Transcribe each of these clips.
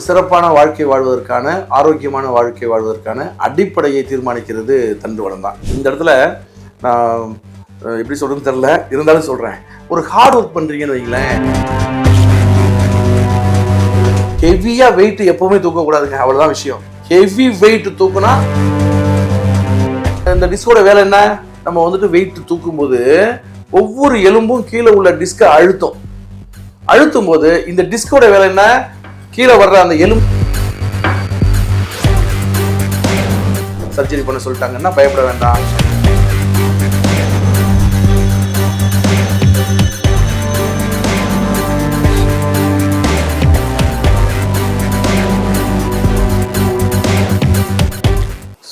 ஒரு சிறப்பான வாழ்க்கை வாழ்வதற்கான ஆரோக்கியமான வாழ்க்கை வாழ்வதற்கான அடிப்படையை தீர்மானிக்கிறது தண்டுவடம் தான். இந்த இடத்துல நான் எப்படி சொல்கிறதுன்னு தெரில இருந்தாலும் சொல்கிறேன் ஒரு ஹார்ட் ஒர்க் பண்ணுறீங்கன்னு வைங்களேன். ஹெவியாக வெயிட் எப்பவுமே தூக்கக்கூடாதுங்க. அவ்வளோதான் விஷயம். ஹெவி வெயிட் தூக்குனா இந்த டிஸ்கோட வேலை என்ன? நம்ம வந்துட்டு வெயிட் தூக்கும்போது ஒவ்வொரு எலும்பும் கீழே உள்ள டிஸ்கை அழுத்தும் அழுத்தும். போது இந்த டிஸ்கோட வேலை என்ன? கீழே வர்ற அந்த எலும்பு சர்ஜரி பண்ண சொல்லிட்டாங்கன்னா பயப்பட வேண்டாம்.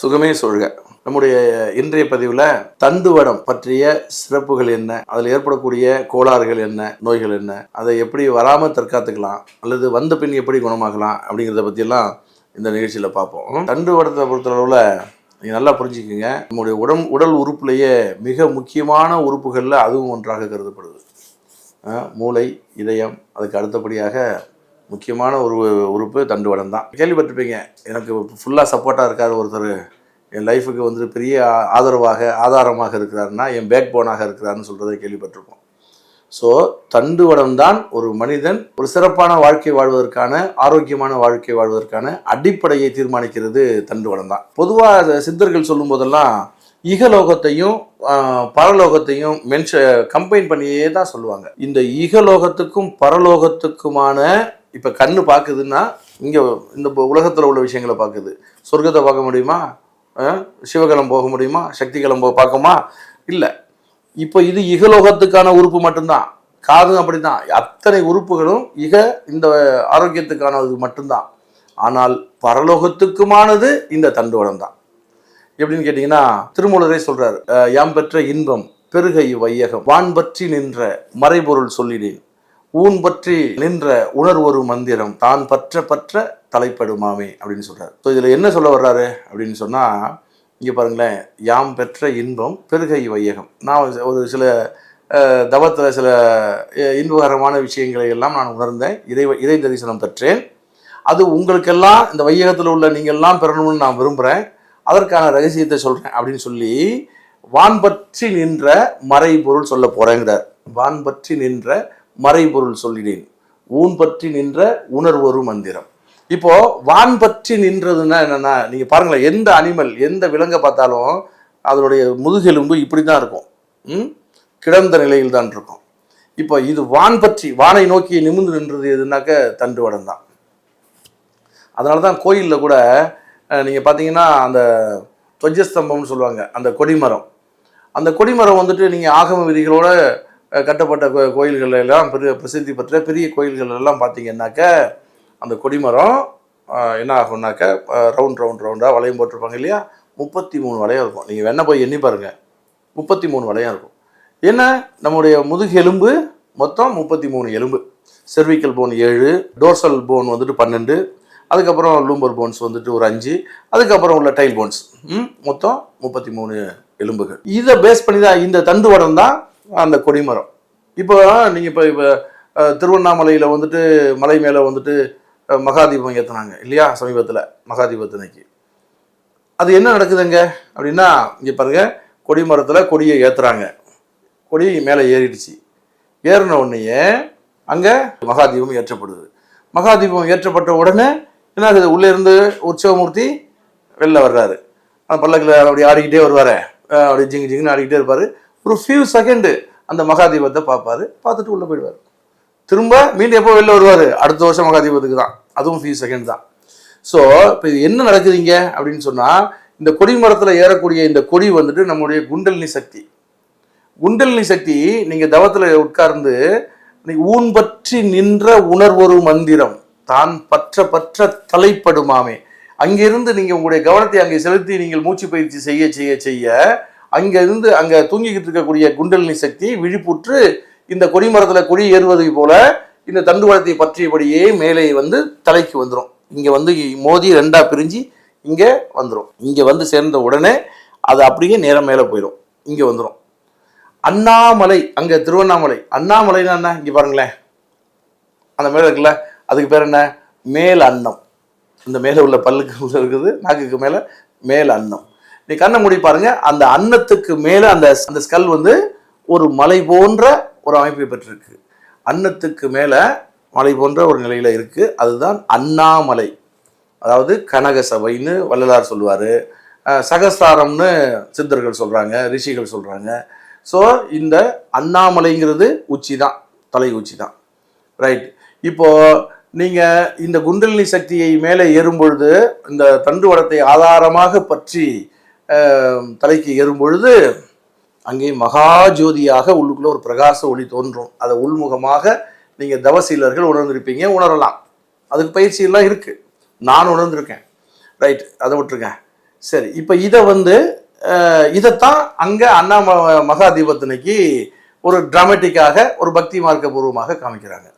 சுகமே சொல்க. நம்முடைய இன்றைய பதிவில் தண்டுவடம் பற்றிய சிறப்புகள் என்ன? அதில் ஏற்படக்கூடிய கோளாறுகள் என்ன? நோய்கள் என்ன? அதை எப்படி வராமல் தற்காத்துக்கலாம்? அல்லது வந்த பின் எப்படி குணமாகலாம் அப்படிங்கிறத பற்றியெல்லாம் இந்த நிகழ்ச்சியில் பார்ப்போம். தண்டுவடத்தை பொறுத்தளவில் நீங்கள் நல்லா புரிஞ்சுக்கோங்க. நம்முடைய உடம் உடல் உறுப்புலேயே மிக முக்கியமான உறுப்புகளில் அதுவும் ஒன்றாக கருதப்படுது. மூளை இதயம் அதுக்கு அடுத்தபடியாக முக்கியமான ஒரு உறுப்பு தண்டுவடம் தான். கேள்விப்பட்டிருப்பீங்க. எனக்கு ஃபுல்லாக சப்போர்ட்டாக இருக்கார் ஒருத்தர். என் லைஃபுக்கு வந்து பெரிய ஆதரவாக ஆதாரமாக இருக்கிறாருன்னா என் பேக் போனாக இருக்கிறாருன்னு சொல்கிறத கேள்விப்பட்டிருக்கோம் ஸோ தண்டுவடம் தான் ஒரு மனிதன் ஒரு சிறப்பான வாழ்க்கை வாழ்வதற்கான ஆரோக்கியமான வாழ்க்கை வாழ்வதற்கான அடிப்படையை தீர்மானிக்கிறது தண்டுவடம் தான் பொதுவாக சித்தர்கள் சொல்லும் போதெல்லாம் இகலோகத்தையும் பரலோகத்தையும் மென்ஷ கம்பைன் பண்ணியே தான் சொல்லுவாங்க. இந்த இகலோகத்துக்கும் பரலோகத்துக்குமான இப்போ கண்ணு பார்க்குதுன்னா இங்கே இந்த உலகத்தில் உள்ள விஷயங்களை பார்க்குது. சொர்க்கத்தை பார்க்க முடியுமா? சிவகலம் போக முடியுமா? சக்திகலம் போக பார்க்குமா இல்லை. இப்போ இது இகலோகத்துக்கான உறுப்பு மட்டும்தான். காதும் அப்படிதான். அத்தனை உறுப்புகளும் இக இந்த ஆரோக்கியத்துக்கானது மட்டும்தான். ஆனால் பரலோகத்துக்குமானது இந்த தண்டுவடம் தான் எப்படின்னு கேட்டிங்கன்னா திருமூலரே சொல்கிறார் யாம் பெற்ற இன்பம் பெருகை வையகம் வான்பற்றி நின்ற மறைபொருள் சொல்லினேன். ஊன் பற்றி நின்ற உணர்வொரு மந்திரம் தான் பற்ற பற்ற தலைப்படுமாமே அப்படின்னு சொல்றாரு. ஸோ இதில் என்ன சொல்ல வர்றாரு அப்படின்னு சொன்னா இங்கே பாருங்களேன் யாம் பெற்ற இன்பம் பெருகை வையகம். நான் ஒரு சில தவத்தில் சில இன்பகரமான விஷயங்களை எல்லாம் நான் உணர்ந்தேன். இதை இதை தரிசனம் பெற்றேன். அது உங்களுக்கெல்லாம் இந்த வையகத்தில் உள்ள நீங்கள்லாம் பெறணும்னு நான் விரும்புகிறேன் அதற்கான ரகசியத்தை சொல்கிறேன் அப்படின்னு சொல்லி வான் பற்றி நின்ற மறைபொருள் சொல்ல போகிறேங்கிறார் வான்பற்றி நின்ற மறைபொருள் சொல்லினேன். ஊன் பற்றி நின்ற உணர்வொரு மந்திரம். இப்போ வான் பற்றி நின்றதுன்னா என்னன்னா நீங்க பாருங்களேன் எந்த அனிமல் எந்த விலங்கை பார்த்தாலும் அதனுடைய முதுகெலும்பு இப்படி தான் இருக்கும். ம்? கிடந்த நிலையில் தான் இருக்கும். இப்போ இது வான் பற்றி வானை நோக்கி நிமிர்ந்து நின்றது எதுனாக்க தண்டுவடம் தான். அதனால தான் கோயிலில் கூட நீங்கள் பார்த்தீங்கன்னா அந்த துவஜஸ்தம்பம்னு சொல்லுவாங்க அந்த கொடிமரம். அந்த கொடிமரம் வந்துட்டு நீங்கள் ஆகம விதிகளோட கட்டப்பட்ட கோ- கோயில்கள் எல்லாம் பெரிய பிரசித்தி பெற்ற பெரிய கோயில்கள் எல்லாம் பார்த்தீங்கன்னாக்க அந்த கொடிமரம் என்ன ஆகும்னாக்க ரவுண்ட் ரவுண்ட் ரவுண்டாக வளையம் போட்டிருப்பாங்க இல்லையா? முப்பத்தி மூணு வளையம் இருக்கும். நீங்கள் வேணால் போய் எண்ணி பாருங்கள் முப்பத்தி மூணு வளையம் இருக்கும். என்ன நம்முடைய முதுகு எலும்பு மொத்தம் முப்பத்தி மூணு எலும்பு. செர்விக்கல் போன் ஏழு டோர்சல் போன் வந்துட்டு பன்னெண்டு அதுக்கப்புறம் லூம்பர் போன்ஸ் வந்துட்டு ஒரு அஞ்சு அதுக்கப்புறம் உள்ள டைல் போன்ஸ் ம், மொத்தம் முப்பத்தி மூணு எலும்புகள். இதை பேஸ் பண்ணி தான் இந்த தண்டுவடம் தான் அந்த கொடிமரம். இப்போ நீங்கள் இப்போ இப்போ திருவண்ணாமலையில் வந்துட்டு மலை மேலே வந்துட்டு மகாதீபம் ஏற்றுனாங்க இல்லையா? சமீபத்தில் மகாதீபத்தினைக்கு அது என்ன நடக்குதுங்க? அப்படின்னா இங்கே பாருங்க கொடிமரத்தில் கொடியை ஏற்றுறாங்க கொடி மேலே ஏறிடுச்சு. ஏறின உடனேயே அங்கே மகாதீபம் ஏற்றப்படுது. மகாதீபம் ஏற்றப்பட்ட உடனே என்ன ஆகுது உள்ளே இருந்து உற்சவமூர்த்தி வெளில வர்றாரு. அந்த பல்லக்கில் அப்படி ஆடிக்கிட்டே வருவார். அப்படி ஜிங்கு ஜிங்குன்னு ஆடிக்கிட்டே இருப்பார். ஒரு ஃபியூ செகண்டு அந்த மகாதீபத்தை பார்ப்பாரு. பார்த்துட்டு உள்ளே போயிடுவார். திரும்ப மீண்டும் எப்போ வெளில வருவார்? அடுத்த வருஷம் மகாதீபத்துக்கு தான். அதுவும் ஃபியூ செகண்ட் தான். ஸோ இப்போ இது என்ன நடக்குதுங்க? அப்படின்னு சொன்னால் இந்த கொடி மரத்தில் ஏறக்கூடிய இந்த கொடி வந்துட்டு நம்முடைய குண்டலினி சக்தி. குண்டலினி சக்தி நீங்கள் தவத்தில் உட்கார்ந்து ஊன் பற்றி நின்ற உணர்வொரு மந்திரம். தான் பற்ற பற்ற தலைப்படுமாமே. அங்கிருந்து நீங்கள் உங்களுடைய கவனத்தை அங்கே செலுத்தி நீங்கள் மூச்சு பயிற்சி செய்ய செய்ய செய்ய அங்கிருந்து அங்கே தூங்கிக்கிட்டு இருக்கக்கூடிய குண்டலினி சக்தி விழிப்புற்று இந்த கொடிமரத்தில் கொடி ஏறுவதை போல இந்த தண்டுவளத்தை பற்றியபடியே மேலே வந்து தலைக்கு வந்துடும் இங்கே வந்து மோதி ரெண்டாக பிரிஞ்சு இங்கே வந்துடும் இங்கே வந்து சேர்ந்த உடனே அது அப்படியே நேரம் மேலே போயிடும் இங்கே வந்துடும் அண்ணாமலை அங்கே திருவண்ணாமலை. அண்ணாமலைன்னா என்ன? இங்கே பாருங்களேன். அந்த மேலே இருக்குல்ல அதுக்கு பேர் என்ன? மேல் அன்னம் இந்த மேலே உள்ள பல்லுக்கு உள்ள இருக்குது நாக்குக்கு மேலே மேல் அன்னம் நீ கண்ணை மூடி பாருங்க அந்த அன்னத்துக்கு மேலே அந்த அந்த ஸ்கல் வந்து ஒரு மலை போன்ற ஒரு அமைப்பை பெற்றிருக்கு. அன்னத்துக்கு மேலே மலை போன்ற ஒரு நிலையில் இருக்குது அதுதான் அண்ணாமலை. அதாவது கனக சபைன்னு வள்ளலார் சொல்லுவார். சகஸ்தாரம்னு சித்தர்கள் சொல்கிறாங்க ரிஷிகள் சொல்கிறாங்க ஸோ இந்த அண்ணாமலைங்கிறது உச்சி தான் தலை உச்சி தான். ரைட் இப்போது நீங்கள் இந்த குண்டலினி சக்தியை மேலே ஏறும் பொழுது இந்த தண்டுவடத்தை ஆதாரமாக பற்றி தலைக்கு ஏறும் பொழுது அங்கே மகாஜோதியாக உள்ளுக்குள்ள ஒரு பிரகாச ஒளி தோன்றும். அதை உள்முகமாக நீங்கள் தவசீலர்கள் உணர்ந்திருப்பீங்க உணரலாம். அதுக்கு பயிற்சியெல்லாம் இருக்கு. நான் உணர்ந்திருக்கேன். ரைட் அதை விட்டுருங்க. சரி இப்போ இதை வந்து இதைத்தான் அங்கே அண்ணா ம- மகா தீபத்தினைக்கு ஒரு டிராமட்டிக்காக ஒரு பக்தி மார்க்க பூர்வமாக காமிக்கிறாங்க.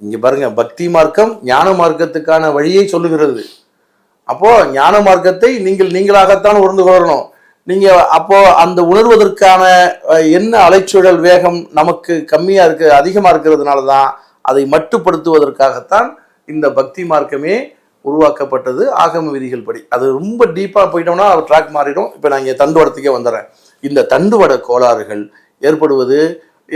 இங்க பாருங்க பக்தி மார்க்கம் ஞான மார்க்கத்துக்கான வழியை சொல்லுகிறது. அப்போ ஞான மார்க்கத்தை நீங்கள் நீங்களாகத்தான் உணர்ந்து கொள்ளணும். நீங்க அப்போ அந்த உணர்வதற்கான என்ன அலைச்சூழல் வேகம் நமக்கு கம்மியா இருக்கு அதிகமா இருக்கிறதுனால தான் அதை மட்டுப்படுத்துவதற்காகத்தான் இந்த பக்தி மார்க்கமே உருவாக்கப்பட்டது ஆகம விதிகள் படி. அது ரொம்ப டீப்பாக போயிட்டோம்னா அவர் ட்ராக் மாறிடும். இப்போ நான் இங்கே தண்டுவடத்துக்கே வந்துடுறேன் இந்த தண்டுவட கோளாறுகள் ஏற்படுவது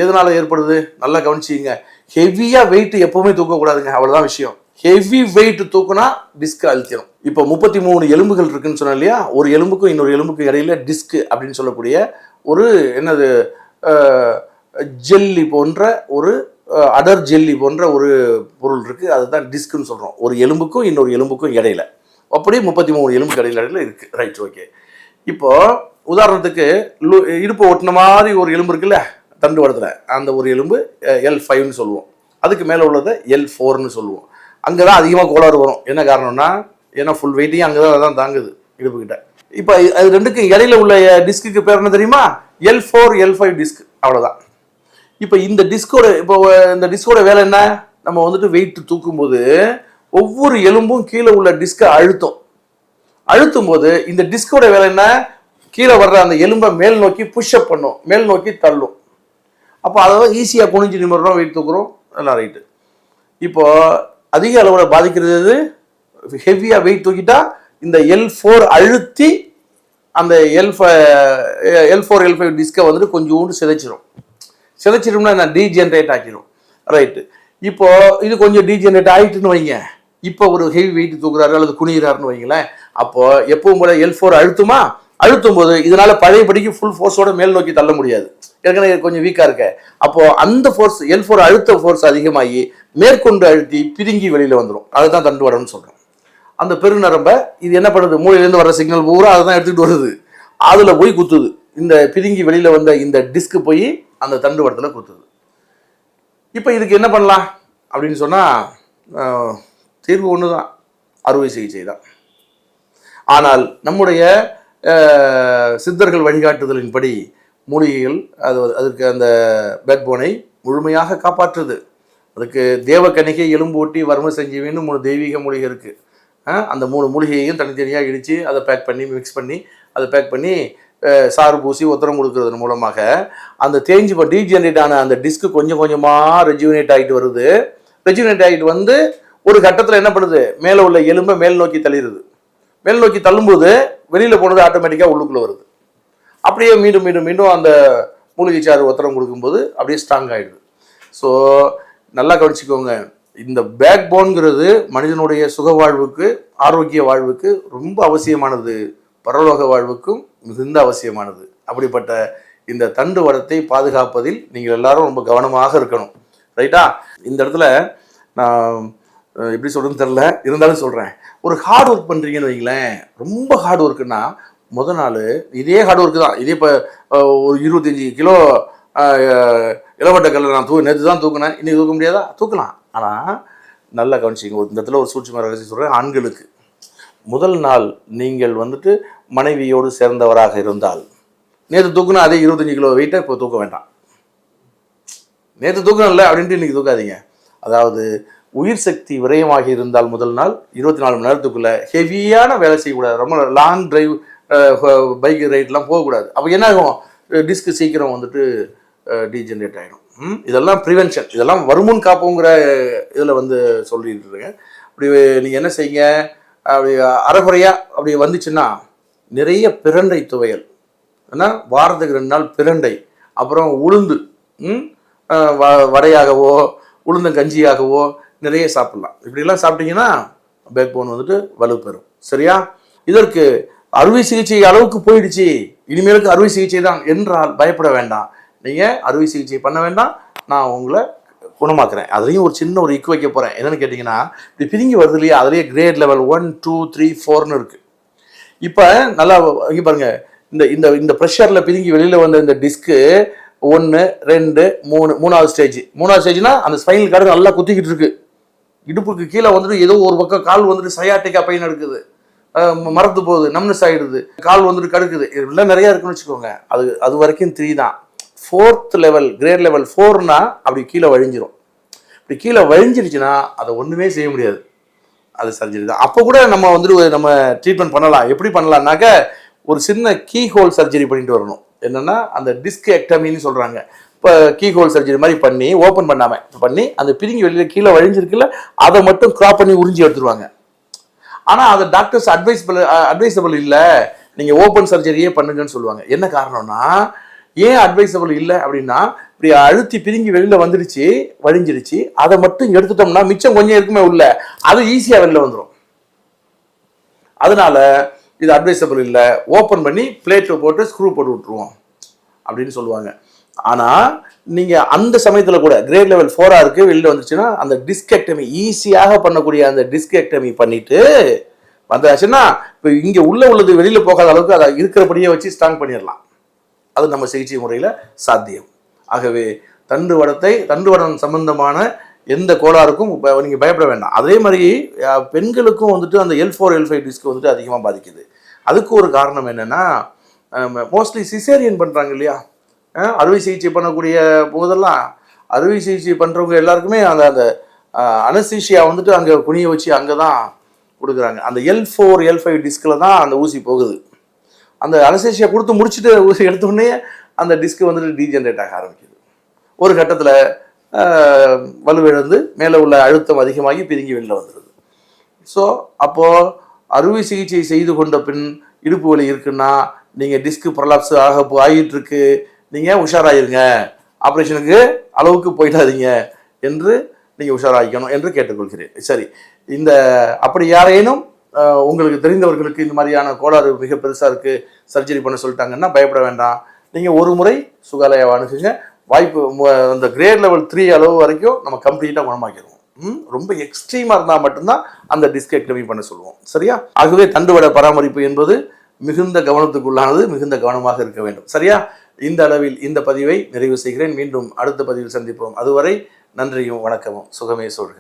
எதனால ஏற்படுது? நல்லா கவனிச்சிங்க ஹெவியாக வெயிட் எப்பவுமே தூக்கக்கூடாதுங்க. அவ்வளோதான் விஷயம். ஹெவி வெயிட் தூக்குனா டிஸ்க் அழுத்திடும் இப்போ முப்பத்தி மூணு எலும்புகள் இருக்குன்னு சொன்னேன் இல்லையா? ஒரு எலும்புக்கும் இன்னொரு எலும்புக்கும் இடையில டிஸ்க் அப்படின்னு சொல்லக்கூடிய ஒரு என்னது ஜெல்லி போன்ற ஒரு அடர் ஜெல்லி போன்ற ஒரு பொருள் இருக்குது அதுதான் டிஸ்க்னு சொல்கிறோம் ஒரு எலும்புக்கும் இன்னொரு எலும்புக்கும் இடையில. அப்படியே முப்பத்தி மூணு எலும்புக்கு இடையில இடையில இருக்குது ரைட் ஓகே இப்போது உதாரணத்துக்கு லு- இடுப்பு ஒட்டின மாதிரி ஒரு எலும்பு இருக்குல்ல? தண்டு வடத்தில். அந்த ஒரு எலும்பு எல் ஃபைவ்னு சொல்லுவோம். அதுக்கு மேலே உள்ளதை எல் ஃபோர்னு சொல்லுவோம். அங்கே தான் அதிகமாக கோளாறு வரும். என்ன காரணம்னா ஏன்னா ஃபுல் வெயிட்டையும் அங்கே தான் தான் தாங்குது இடுப்புக்கிட்ட. இப்போ அது ரெண்டுக்கும் இடையில உள்ள டிஸ்க்கு பேர் என்ன தெரியுமா? L four L five disc அவ்வளோதான் இப்போ இந்த டிஸ்கோட இப்போ இந்த டிஸ்கோட வேலை என்ன? நம்ம வந்துட்டு வெயிட் தூக்கும்போது ஒவ்வொரு எலும்பும் கீழே உள்ள டிஸ்கை அழுத்தும் அழுத்தும். போது இந்த டிஸ்கோட வேலை என்ன? கீழே வர்ற அந்த எலும்பை மேல் நோக்கி புஷ்அப் பண்ணும். மேல் நோக்கி தள்ளும். அப்போ அதை ஈஸியாக குனிஞ்சு நிமிடுறோம் வெயிட் தூக்குறோம். எல்லாம் ரைட்டு இப்போ அதிக அளவில் பாதிக்கிறது ஹெவியாக வெயிட் தூக்கிட்டா இந்த எல் ஃபோர் அழுத்தி அந்த L L four L five டிஸ்கை வந்துட்டு கொஞ்சோண்டு சிதைச்சிரும். சிதைச்சிரும்னா நான் டீஜென்ரேட் ஆக்கிடும் ரைட்டு இப்போ இது கொஞ்சம் டீஜென்ரேட் ஆகிட்டுன்னு வைங்க. இப்போ ஒரு ஹெவி வெயிட் தூக்குறாரு அல்லது குனிகிறாருன்னு வைங்களேன். அப்போ எப்பவும் போல எல் ஃபோர் அழுத்துமா? அழுத்தும் போது இதனால பழையபடிக்கு ஃபுல் ஃபோர்ஸோட மேல் நோக்கி தள்ள முடியாது. ஏற்கனவே கொஞ்சம் வீக்காக இருக்க. அப்போ அந்த ஃபோர்ஸ் எல் ஃபோர் அழுத்த ஃபோர்ஸ் அதிகமாகி மேற்கொண்டு அழுத்தி பிதுங்கி வெளியில வந்துடும் அதுதான் தண்டுவடம்னு சொல்றோம். அந்த பெருநரம்ப இது என்ன பண்ணுது? மூளையிலேருந்து வர சிக்னல் பூரா அதை தான் வருது. அதுல போய் குத்துது. இந்த பிதுங்கி வெளியில வந்த இந்த டிஸ்க் போய் அந்த தண்டுவடத்தில் குத்துது. இப்போ இதுக்கு என்ன பண்ணலாம்? அப்படின்னு சொன்னால் தீர்வு ஒன்று தான் அறுவை சிகிச்சை தான் ஆனால் நம்முடைய சித்தர்கள் வழிகாட்டுதலின்படி மூலிகைகள் அது அதற்கு அந்த பேக்போனை முழுமையாக காப்பாற்றுது. அதுக்கு தேவக்கணிகை எலும்பூட்டி வர்ம சஞ்சீவின்னு மூணு தெய்வீக மூலிகை இருக்குது அந்த மூணு மூலிகையையும் தனித்தனியாக இடித்து அதை பேக் பண்ணி மிக்ஸ் பண்ணி அதை பேக் பண்ணி சாறு பூசி உத்தரம் கொடுக்கறதன் மூலமாக அந்த தேஞ்சு இப்போ டீஜெனரேட் ஆன அந்த டிஸ்க் கொஞ்சம் கொஞ்சமாக ரெஜுவினேட் ஆகிட்டு வருது. ரெஜுவினேட் ஆகிட்டு வந்து ஒரு கட்டத்தில் என்ன பண்ணுது? மேலே உள்ள எலும்பை மேல் நோக்கி தள்ளிடுது மேல் நோக்கி தள்ளும்போது வெளியில் போனது ஆட்டோமேட்டிக்காக உள்ளுக்குள்ளே வருது. அப்படியே மீண்டும் மீண்டும் மீண்டும் அந்த மூலிகை சாறு ஒத்தரம் கொடுக்கும்போது அப்படியே ஸ்ட்ராங் ஆகிடுது ஸோ நல்லா கவனிச்சுக்கோங்க. இந்த பேக் போன்கிறது மனிதனுடைய சுக வாழ்வுக்கு ஆரோக்கிய வாழ்வுக்கு ரொம்ப அவசியமானது. பரலோக வாழ்வுக்கும் மிகுந்த அவசியமானது. அப்படிப்பட்ட இந்த தண்டு வடத்தை பாதுகாப்பதில் நீங்கள் எல்லாரும் ரொம்ப கவனமாக இருக்கணும். ரைட்டா இந்த இடத்துல நான் எப்படி சொல்கிறதுன்னு தெரில இருந்தாலும் சொல்கிறேன் ஒரு ஹார்ட் ஒர்க் பண்ணுறீங்கன்னு வைங்களேன் ரொம்ப ஹார்ட் ஒர்க்குன்னா முத நாள் இதே ஹார்ட் ஒர்க்கு தான். இதே இப்போ ஒரு இருபத்தஞ்சி கிலோ இளவட்ட கல்லை நான் தூ நேற்று தான் தூக்குனேன். இன்றைக்கி தூக்க முடியாதா? தூக்கலாம். ஆனால் நல்லா கவனிச்சிங்க ஒரு இந்த இடத்துல ஒரு சூழ்ச்சி ரகசியம் சொல்கிறேன் ஆண்களுக்கு முதல் நாள் நீங்கள் வந்துட்டு மனைவியோடு சேர்ந்தவராக இருந்தால் நேற்று தூக்குனா அதே இருபத்தஞ்சி கிலோ வெயிட்டை இப்போ தூக்க வேண்டாம். நேற்று தூக்கணும்ல அப்படின்ட்டு இன்றைக்கி தூக்காதீங்க. அதாவது உயிர் சக்தி விரயமாகி இருந்தால் முதல் நாள் இருபத்தி நாலு மணி நேரத்துக்குள்ளே ஹெவியான வேலை செய்யக்கூடாது. ரொம்ப லாங் டிரைவ் பைக் ரைட்லாம் போகக்கூடாது. அப்போ என்ன ஆகும்? டிஸ்க் சீக்கிரம் வந்துட்டு டீஜென்ரேட் ஆகிடும் ம்? இதெல்லாம் ப்ரிவென்ஷன் இதெல்லாம் வருமுன் காப்போங்கிற இதில் வந்து சொல்லிட்டு இருக்கேன். அப்படி நீங்கள் என்ன செய்யுங்க? அப்படி அரைகுறையா அப்படி வந்துச்சுன்னா நிறைய பிரண்டை துவையல். ஏன்னா வாரத்துக்கு ரெண்டு நாள் பிரண்டை. அப்புறம் உளுந்து. வ- வடையாகவோ உளுந்தங்கஞ்சியாகவோ நிறைய சாப்பிட்லாம். இப்படிலாம் சாப்பிட்டீங்கன்னா பேக் போன் வந்துட்டு வலுப்பெறும் சரியா? இதற்கு அறுவை சிகிச்சை அளவுக்கு போயிடுச்சு. இனிமேலுக்கு அறுவை சிகிச்சை தான் என்றால் பயப்பட வேண்டாம். நீங்கள் அறுவை சிகிச்சை பண்ண வேண்டாம். நான் உங்களை குணமாக்குறேன். அதுலேயும் ஒரு சின்ன ஒரு இக்கு வைக்க போகிறேன் என்னென்னு கேட்டிங்கன்னா இப்படி பிரிங்கி வருது இல்லையா? அதுலேயே grade level one two three ஃபோர்னு இருக்குது இப்போ நல்லா இங்கே பாருங்கள் இந்த இந்த இந்த ப்ரெஷரில் பிதுங்கி வெளியில் வந்த இந்த டிஸ்க்கு ஒன்று ரெண்டு மூணு மூணாவது ஸ்டேஜ் மூணாவது ஸ்டேஜ்னால் அந்த ஸ்பைனல் கார்டு நல்லா குத்திக்கிட்டு இருக்குது இடுப்புக்கு கீழே வந்துட்டு ஏதோ ஒரு பக்கம் கால் வந்துட்டு சயாட்டிக்கா பெயின் எடுக்குது. மறந்து மரத்து போகுது நம்னஸ் ஆகிடுது கால் வந்துட்டு கடுக்குது. இதெல்லாம் நிறையா இருக்குன்னு வச்சுக்கோங்க. அது அது வரைக்கும் த்ரீ தான். ஃபோர்த் லெவல் கிரேட் லெவல் ஃபோர்னா அப்படி கீழே வழிஞ்சிரும். இப்படி கீழே வழிஞ்சிருச்சுன்னா அதை ஒன்றுமே செய்ய முடியாது. அது சர்ஜரி தான். அப்போ கூட நம்ம வந்துட்டு நம்ம ட்ரீட்மெண்ட் பண்ணலாம். எப்படி பண்ணலாம்னாக்க ஒரு சின்ன கீ ஹோல் சர்ஜரி பண்ணிட்டு வரணும். என்னென்னா அந்த டிஸ்க் எக்டமின்னு சொல்கிறாங்க இப்போ கீ ஹோல் சர்ஜரி மாதிரி பண்ணி ஓப்பன் பண்ணாம பண்ணி அந்த பிரிங்கி வெளியில கீழே வழிஞ்சிருக்குல்ல அதை மட்டும் கிராப் பண்ணி உறிஞ்சி எடுத்துருவாங்க. ஆனா அது டாக்டர்ஸ் அட்வைஸ்பிள் அட்வைசபிள் இல்லை. நீங்க ஓப்பன் சர்ஜரியே பண்ணுங்கன்னு சொல்லுவாங்க. என்ன காரணம்னா ஏன் அட்வைசபிள் இல்லை அப்படின்னா இப்படி அழுத்தி பிரிங்கி வெளியில வந்துடுச்சு வழிஞ்சிருச்சு அதை மட்டும் எடுத்துட்டோம்னா மிச்சம் கொஞ்சம் இருக்குமே உள்ள அது ஈஸியா வெளில வந்துடும் அதனால இது அட்வைசபிள் இல்லை. ஓப்பன் பண்ணி பிளேட்டில் போட்டு ஸ்க்ரூ போட்டு விட்டுருவோம் அப்படின்னு சொல்லுவாங்க. ஆனால் நீங்கள் அந்த சமயத்தில் கூட கிரேட் லெவல் ஃபோராக இருக்குது வெளியில் வந்துச்சுன்னா அந்த டிஸ்கெக்டமி ஈஸியாக பண்ணக்கூடிய அந்த டிஸ்கெக்டமி பண்ணிட்டு வந்தாச்சுன்னா இப்போ இங்கே உள்ள உள்ளது வெளியில் போகாத அளவுக்கு அதை இருக்கிறபடியே வச்சு ஸ்ட்ராங் பண்ணிடலாம். அது நம்ம சிகிச்சை முறையில் சாத்தியம். ஆகவே தண்டு வடத்தை சம்பந்தமான எந்த கோளாறுக்கும் நீங்கள் பயப்பட வேண்டாம். அதே மாதிரி பெண்களுக்கும் வந்துட்டு அந்த L four L five disc வந்துட்டு அதிகமாக பாதிக்குது. அதுக்கு ஒரு காரணம் என்னென்னா மோஸ்ட்லி சிசேரியன் பண்ணுறாங்க இல்லையா? அறுவை சிகிச்சை பண்ணக்கூடிய போதெல்லாம் அறுவை சிகிச்சை பண்ணுறவங்க எல்லாருக்குமே அந்த அந்த அனஸ்தீஷியா வந்துட்டு அங்கே குனிய வச்சு அங்கே தான் கொடுக்குறாங்க. அந்த எல் ஃபோர் எல் ஃபைவ் டிஸ்கில் தான் அந்த ஊசி போகுது. அந்த அனசேஷியா கொடுத்து முடிச்சுட்டு ஊசி எடுத்தோடனே அந்த டிஸ்க் வந்துட்டு டீஜென்ரேட் ஆக ஆரம்பிக்குது. ஒரு கட்டத்தில் வலுவிழந்து மேலே உள்ள அழுத்தம் அதிகமாகி பிதுங்கி வெளியில் வந்துடுது ஸோ அப்போது அறுவை சிகிச்சை செய்து கொண்ட பின் இடுப்பு வலி இருக்குன்னா நீங்கள் டிஸ்க் ப்ரலாப்ஸ் ஆக போ- நீங்கள் உஷாராயிருங்க. ஆப்ரேஷனுக்கு அளவுக்கு போயிடாதீங்க என்று நீங்கள் உஷாராகிக்கணும் என்று கேட்டுக்கொள்கிறேன். சரி இந்த அப்படி யாரேனும் உங்களுக்கு தெரிந்தவர்களுக்கு இந்த மாதிரியான கோளாறு மிக பெருசாக இருக்குது சர்ஜரி பண்ண சொல்லிட்டாங்கன்னா பயப்பட வேண்டாம். நீங்கள் ஒரு முறை சுகாலயாவை அணுகுங்க வாய்ப்பு அந்த கிரேட் லெவல் த்ரீ அளவு வரைக்கும் நம்ம கம்ப்ளீட்டாக குணமாக்கிடுவோம். ம், ரொம்ப எக்ஸ்ட்ரீமாக இருந்தால் மட்டும்தான் அந்த டிஸ்கை டிஸ்கெக்டமி பண்ண சொல்லுவோம். சரியா? ஆகவே தண்டுவட பராமரிப்பு என்பது மிகுந்த கவனத்துக்குள்ளானது மிகுந்த கவனமாக இருக்க வேண்டும். சரியா? இந்த அளவில் இந்த பதிவை நிறைவு செய்கிறேன். மீண்டும் அடுத்த பதிவில் சந்திப்போம். அதுவரை நன்றியும் வணக்கமும். சுகமே சொல்க